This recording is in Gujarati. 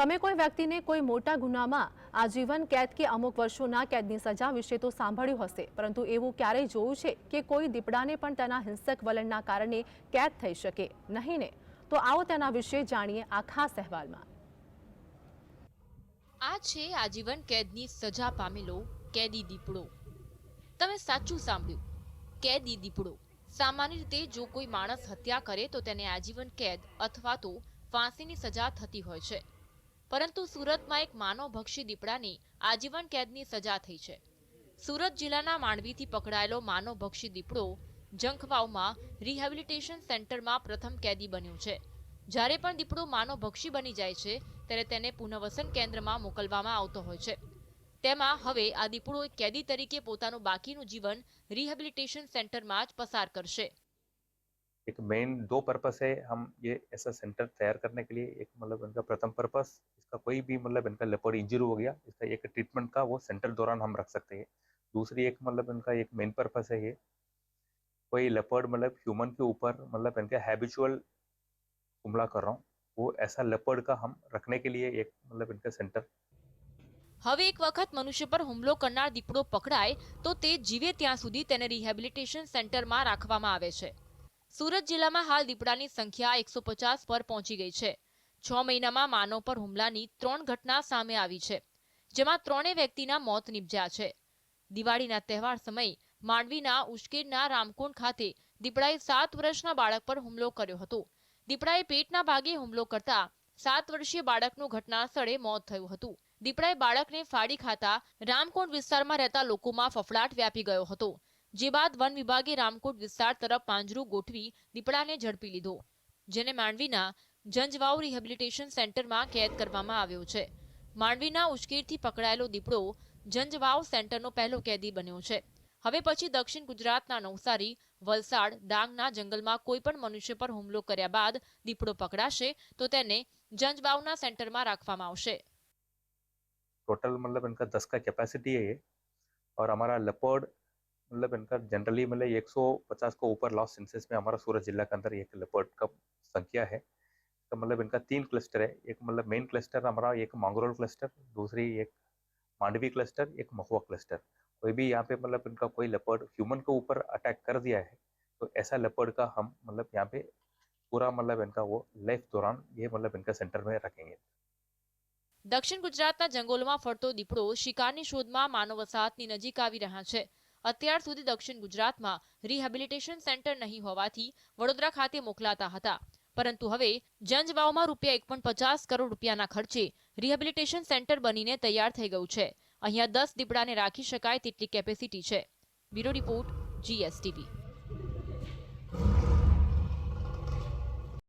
તમે કોઈ વ્યક્તિને કોઈ મોટા ગુનામાં આજીવન કેદ કે અમુક વર્ષોના કેદની સજા વિશે તો સાંભળ્યું હશે, પરંતુ એવું ક્યારેય જોયું છે કે કોઈ દીપડાને પણ તેના હિંસક વલણના કારણે કેદ થઈ શકે? નહીં ને? તો આવો તેના વિશે જાણીએ આ ખાસ અહેવાલમાં. આ છે આજીવન કેદની સજા પામેલો કેદી દીપડો. તમે સાચું સાંભળ્યું. કેદી દીપડો. સામાન્ય રીતે જો કોઈ માણસ હત્યા કરે તો તેને આજીવન કેદ અથવા તો ફાંસીની સજા થતી હોય છે. પરંતુ સુરતમાં એક માનવભક્ષી દીપડાને આજીવન કેદની સજા થઈ છે સુરત જિલ્લાના માંડવીથી પકડાયેલો માનવભક્ષી દીપડો જંખવાવમાં રિહેબિલિટેશન સેન્ટરમાં પ્રથમ કેદી બન્યો છે જ્યારે પણ દીપડો માનવભક્ષી બની જાય છે ત્યારે તેને પુનઃવસન કેન્દ્રમાં મોકલવામાં આવતો હોય છે તેમાં હવે આ દીપડો એક કેદી તરીકે પોતાનું બાકીનું જીવન રિહેબિલિટેશન સેન્ટરમાં જ પસાર કરશે एक मेन दो पर्पस है हम ये ऐसा सेंटर तैयार करने के लिए एक मतलब इनका प्रथम पर्पस इसका कोई भी मतलब इनका लेपर्ड इंजरी हो गया इसका एक ट्रीटमेंट का वो सेंटर दौरान हम रख सकते हैं दूसरी एक मतलब इनका एक मेन पर्पस है ये कोई लेपर्ड मतलब ह्यूमन के ऊपर मतलब इनका हैबिचुअल हमला कर रहा हूँ वो ऐसा लेपर्ड का हम रखने के लिए एक मतलब इनका सेंटर હવે એક વખત મનુષ્ય પર હુમલો કરનાર દીપડો પકડાય તો તે જીવે ત્યાં સુધી તેને રિહેબિલિટેશન સેન્ટરમાં રાખવામાં આવે છે સુરત જિલ્લામાં હાલ દીપડાની સંખ્યા એકસો પચાસ પર પહોંચી ગઈ છે છ મહિનામાં માનવ પર હુમલાની ત્રણ ઘટના સામે આવી છે, જેમાં ત્રણેય વ્યક્તિના મોત નિપજ્યા છે. દિવાળીના તહેવાર સમયે માંડવીના ઉશ્કેરના રામકુંડ ખાતે દીપડાએ સાત વર્ષના બાળક પર હુમલો કર્યો હતો. દીપડાએ પેટના ભાગે હુમલો કરતા સાત વર્ષીય બાળકનું ઘટના મોત થયું હતું. દીપડાએ બાળકને ફાડી ખાતા રામકોટ વિસ્તારમાં રહેતા લોકોમાં ફફડાટ વ્યાપી ગયો હતો, જે બાદ વન વિભાગે રામકોટ વિસ્તાર તરફ પાંજરું ગોઠવી દીપડાને ઝડપી લીધો. જેને માંડવીના જંજવાવ રિહેબિલિટેશન સેન્ટરમાં કેદ કરવામાં આવ્યો છે માંડવીના ઉશ્કેરથી પકડાયેલો દીપડો જંજવાવ સેન્ટરનો પહેલો કેદી બન્યો છે હવે પછી દક્ષિણ ગુજરાતના નવસારી વલસાડ ડાંગના જંગલમાં કોઈ પણ મનુષ્ય પર હુમલો કર્યા બાદ દીપડો પકડાશે તો તેને જંજવાવના સેન્ટરમાં રાખવામાં આવશે टोटल मतलब इनका दस का कैपेसिटी है ये और हमारा लेपर्ड मतलब इनका जनरली मतलब एक सौ पचास को ऊपर लॉस सेंसेस में हमारा सूरत जिला के अंदर एक लेपर्ड का संख्या है तो मतलब इनका तीन क्लस्टर है एक मतलब मेन क्लस्टर हमारा एक मांगरोल क्लस्टर दूसरी एक मांडवी क्लस्टर एक महुआ क्लस्टर कोई भी यहाँ पे मतलब इनका कोई लेपर्ड ह्यूमन के ऊपर अटैक कर दिया है तो ऐसा लेपर्ड का हम मतलब यहाँ पे पूरा मतलब इनका वो लाइफ दौरान ये मतलब इनका सेंटर में रखेंगे દક્ષિણ ગુજરાતના જંગલોમાં ફરતો દીપડો શિકારની શોધમાં માનવ વસાહતની નજીક આવી રહ્યા છે અત્યાર સુધી દક્ષિણ ગુજરાતમાં રિહેબિલિટેશન સેન્ટર નહીં હોવાથી વડોદરા ખાતે મોકલાતા હતા પરંતુ હવે જંજવાવમાં રૂપિયા એક પણ પચાસ કરોડ રૂપિયાના ખર્ચે રિહેબિલિટેશન સેન્ટર બનીને તૈયાર થઈ ગયું છે. અહીંયા દસ દીપડાને રાખી શકાય તેટલી કેપેસિટી છે. Bureau report, GSTV.